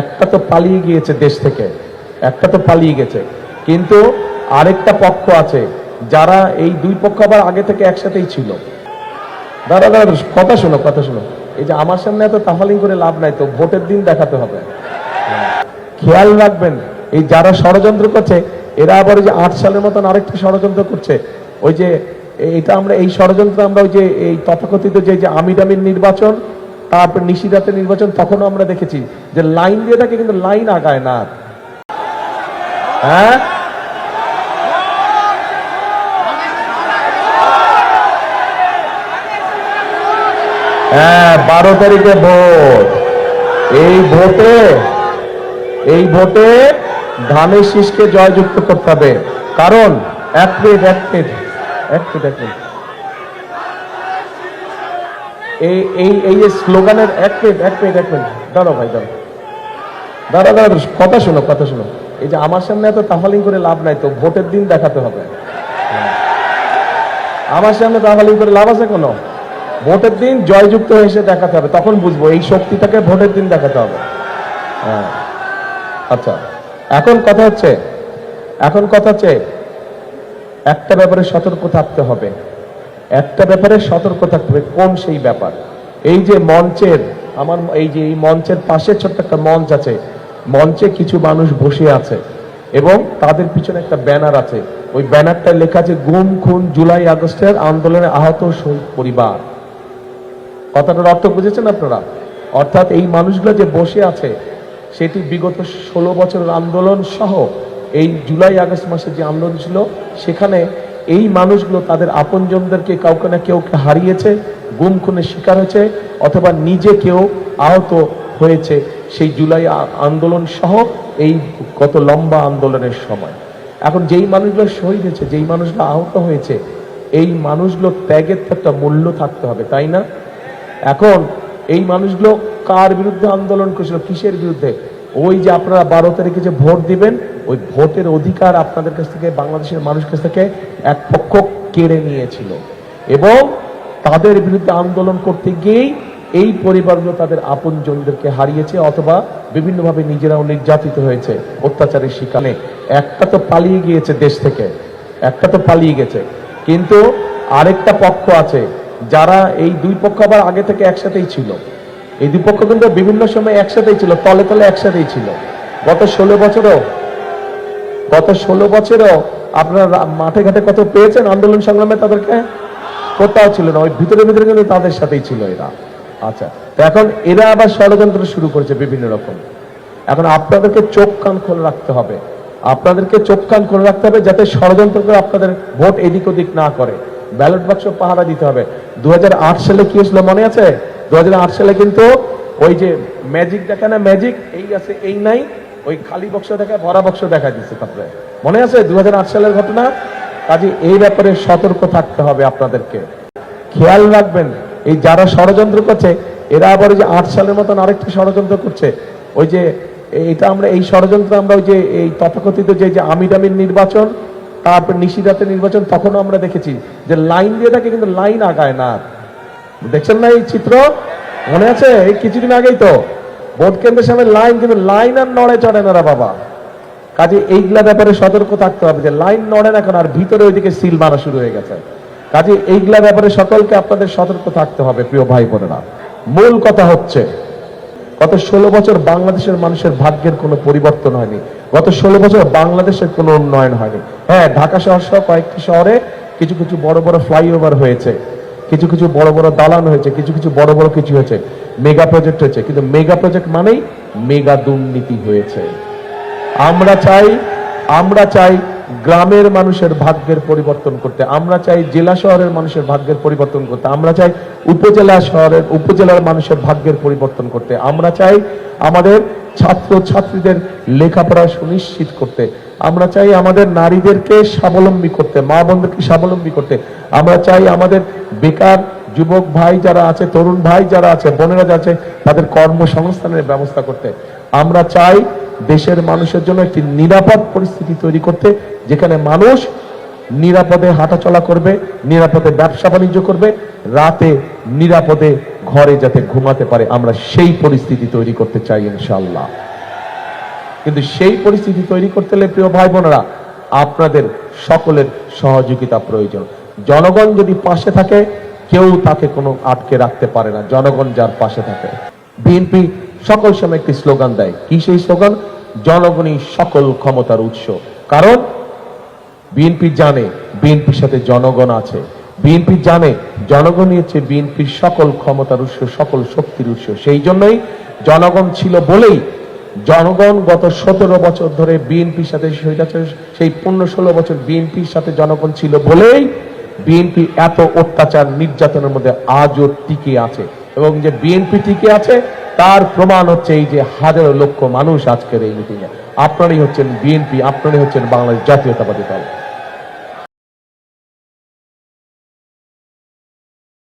একটা তো পালিয়ে গিয়েছে দেশ থেকে, একটা তো পালিয়ে গেছে। কিন্তু আরেকটা পক্ষ আছে, যারা এই দুই পক্ষ আবার আগে থেকে একসাথেই ছিল। দাদা দাদা, কথা শোনো কথা শোনো। এই যে আমার সামনে এত তাফালিং করে লাভ নাই, তো ভোটের দিন দেখাতে হবে। খেয়াল রাখবেন, এই যারা ষড়যন্ত্র করছে, এরা আবার ওই যে আট সালের মতন আরেকটা ষড়যন্ত্র করছে। ওই যে এটা আমরা, এই ষড়যন্ত্র আমরা ওই যে, এই তথাকথিত যে আমিরামির নির্বাচন তারপর নিশিরাতের নির্বাচন, তখনও আমরা দেখেছি যে লাইন দিয়ে থাকে কিন্তু লাইন আগায় না। হ্যাঁ? হ্যাঁ বারো তারিখে ভোট। এই ভোটে এই ভোটে ধানের শীষকে জয়যুক্ত করতে হবে। কারণ, এক মিনিট এক মিনিট এক মিনিট এক মিনিট। এই এই এই যে স্লোগানের এক মিনিট এক মিনিট এক মিনিট দাঁড়াও ভাই, দাঁড়াও। দাঁড়া দাঁড়া কথা শোনো কথা শোনো। এই যে আমার সামনে এত তাফালিং করে লাভ নাই, তো ভোটের দিন দেখাতে হবে। আমার সামনে তাফালিং করে লাভ আছে কোনো? ভোটের দিন জয়যুক্ত হয়ে এসে দেখাতে হবে, তখন বুঝব এই শক্তিটাকে ভোটের দিন দেখাতে হবে। হ্যাঁ। আচ্ছা এখন কথা হচ্ছে, এখন কথা হচ্ছে, একটা ব্যাপারে সতর্ক থাকতে হবে। একটা ব্যাপারে সতর্ক থাকতে হবে কোন সেই ব্যাপার? এই যে মঞ্চের, আমার এই যে এই মঞ্চের পাশে ছোট্ট একটা মঞ্চ আছে, মঞ্চে কিছু মানুষ বসে আছে এবং তাদের পিছনে একটা ব্যানার আছে। ওই ব্যানারটা লেখা আছে, গুম, খুন, জুলাই, আগস্টের আন্দোলনে আহত শহীদ পরিবার। কথাটার অর্থ বুঝেছেন আপনারা? অর্থাৎ এই মানুষগুলো যে বসে আছে, সেটি বিগত ষোলো বছরের আন্দোলন সহ এই জুলাই, আগস্ট মাসে যে আন্দোলন ছিল, সেখানে এই মানুষগুলো তাদের আপনজনদেরকে কাউকে না কেউকে হারিয়েছে, গুম খুনের শিকার হয়েছে, অথবা নিজে কেউ আহত হয়েছে। সেই জুলাই আন্দোলন সহ এই কত লম্বা আন্দোলনের সময়। এখন যেই মানুষগুলো শহীদ হয়েছে, যেই মানুষগুলো আহত হয়েছে, এই মানুষগুলো ত্যাগের তো একটা মূল্য থাকতে হবে, তাই না? এখন এই মানুষগুলো কার বিরুদ্ধে আন্দোলন করেছিল, কিসের বিরুদ্ধে? ওই যে আপনারা বারো তারিখে যে ভোট দিবেন ওই ভোটের অধিকার আপনাদের কাছ থেকে, বাংলাদেশের মানুষ কাছ থেকে এক পক্ষ কেড়ে নিয়েছিল। এবং তাদের বিরুদ্ধে আন্দোলন করতে গিয়েই এই পরিবারগুলো তাদের আপনজনদেরকে হারিয়েছে অথবা বিভিন্নভাবে নিজেরাও নির্যাতিত হয়েছে অত্যাচারের শিকারে। একটা তো পালিয়ে গিয়েছে দেশ থেকে, একটা তো পালিয়ে গেছে। কিন্তু আরেকটা পক্ষ আছে, যারা এই দুই পক্ষ আবার আগে থেকে একসাথেই ছিল। এই দুই পক্ষ কিন্তু বিভিন্ন সময় একসাথেই ছিল, তলে তলে একসাথেই ছিল। গত ষোলো বছরও গত ষোলো বছরেও আপনারা মাঠে ঘাটে কত পেয়েছেন আন্দোলন সংগ্রামে তাদেরকে? কোথাও ছিল না, ওই ভিতরে ভিতরে কিন্তু তাদের সাথেই ছিল এরা। আচ্ছা তো এখন এরা আবার ষড়যন্ত্র শুরু করেছে বিভিন্ন রকম। এখন আপনাদেরকে চোখ কান খোলা রাখতে হবে। আপনাদেরকে চোখ কান খোলা রাখতে হবে যাতে ষড়যন্ত্র করে আপনাদের ভোট এদিক ওদিক না করে। ব্যালট বাক্স পাহারা দিতে হবে। দু হাজার আট সালে কি হয়েছিল মনে আছে? দু হাজার আট সালে কিন্তু ওই যে ম্যাজিক দেখে না ম্যাজিক এই আছে, এই নাই। ওই খালি বক্স দেখায় ভরা বক্স দেখা দিচ্ছে তারপরে। মনে আছে দু সালের ঘটনা? কাজে, এই ব্যাপারে সতর্ক থাকতে হবে আপনাদেরকে। খেয়াল রাখবেন, এই যারা ষড়যন্ত্র করছে, এরা আবার ওই যে আট সালের মতন আরেকটা ষড়যন্ত্র করছে। ওই যে এটা আমরা, এই ষড়যন্ত্র আমরা ওই যে, এই তথাকথিত যে যে আমিরামির নির্বাচন তারপর নিশিরাতের নির্বাচন, তখনও আমরা দেখেছি যে লাইন দিয়ে থাকে কিন্তু লাইন আগায় না। দেখছেন না এই চিত্র? মনে আছে? এই কিছুদিন আগেই তো। ভোট কেন্দ্রের সামনে লাইন কিন্তু লাইন আর নড়ে চড়ে না বাবা। কাজে এইগুলা ব্যাপারে সতর্ক থাকতে হবে যে লাইন নড়ে না কেন, আর ভিতরে ওইদিকে সিল মারা শুরু হয়ে গেছে। কাজে এইগুলা ব্যাপারে সকলকে আপনাদের সতর্ক থাকতে হবে, প্রিয় ভাই বোনেরা। মূল কথা হচ্ছে, গত ষোলো বছর বাংলাদেশের মানুষের ভাগ্যের কোনো পরিবর্তন হয়নি। গত ষোলো বছর বাংলাদেশের কোনো উন্নয়ন হয়নি। হ্যাঁ ঢাকা শহর সহ কয়েকটি শহরে কিছু কিছু বড় বড় ফ্লাইওভার হয়েছে। কিছু কিছু বড় বড় দালান হয়েছে, কিছু কিছু বড় বড় কিছু হয়েছে মেগা প্রজেক্ট হয়েছে, কিন্তু মেগা প্রজেক্ট মানেই মেগা দুর্নীতি হয়েছে। আমরা চাই আমরা চাই গ্রামের মানুষের ভাগ্যের পরিবর্তন করতে, আমরা চাই জেলা শহরের মানুষের ভাগ্যের পরিবর্তন করতে, আমরা চাই উপজেলা শহরের, উপজেলার মানুষের ভাগ্যের পরিবর্তন করতে, আমরা চাই আমাদের ছাত্র ছাত্রীদের লেখাপড়া সুনিশ্চিত করতে আমরা চাই আমাদের নারীদেরকে স্বাবলম্বী করতে, মা বোনদেরকে স্বাবলম্বী করতে। আমরা চাই আমাদের বেকার যুবক ভাই যারা আছে, তরুণ ভাই যারা আছে, বোনেরা যারা আছে, তাদের কর্মসংস্থানের ব্যবস্থা করতে। আমরা চাই দেশের মানুষের জন্য একটি নিরাপদ পরিস্থিতি তৈরি করতে, যেখানে মানুষ নিরাপদে হাঁটাচলা করবে, নিরাপদে ব্যবসা বাণিজ্য করবে, রাতে নিরাপদে ঘরে যাতে ঘুমাতে পারে। আমরা সেই পরিস্থিতি তৈরি করতে চাই ইনশাল্লাহ কিন্তু সেই পরিস্থিতি তৈরি করতে হলে, প্রিয় ভাই বোনেরা আপনাদের সকলের সহযোগিতা প্রয়োজন। জনগণ যদি পাশে থাকে, কেউ তাকে কোনো আটকে রাখতে পারে না। জনগণ যার পাশে থাকে। বিএনপি সকল সময় একটি স্লোগান দেয়। কি সেই স্লোগান? জনগণই সকল ক্ষমতার উৎস। কারণ বিএনপি জানে বিএনপির সাথে জনগণ আছে। বিএনপি জানে জনগণই হচ্ছে বিএনপির সকল ক্ষমতার উৎস, সকল শক্তির উৎস। সেই জন্যই জনগণ ছিল বলেই জনগণ গত সতেরো বছর ধরে বিএনপির সাথে সেই পনেরো ষোলো বছর বিএনপির সাথে জনগণ ছিল বলেই বিএনপি এত অত্যাচার নির্যাতনের মধ্যে আজও টিকে আছে। এবং যে বিএনপি টিকে আছে, তার প্রমাণ হচ্ছে এই যে হাজারো লক্ষ মানুষ আজকের এই মিটিংয়ে আপনারাই হচ্ছেন বিএনপি, আপনারাই হচ্ছেন বাংলাদেশ জাতীয়তাবাদী দল।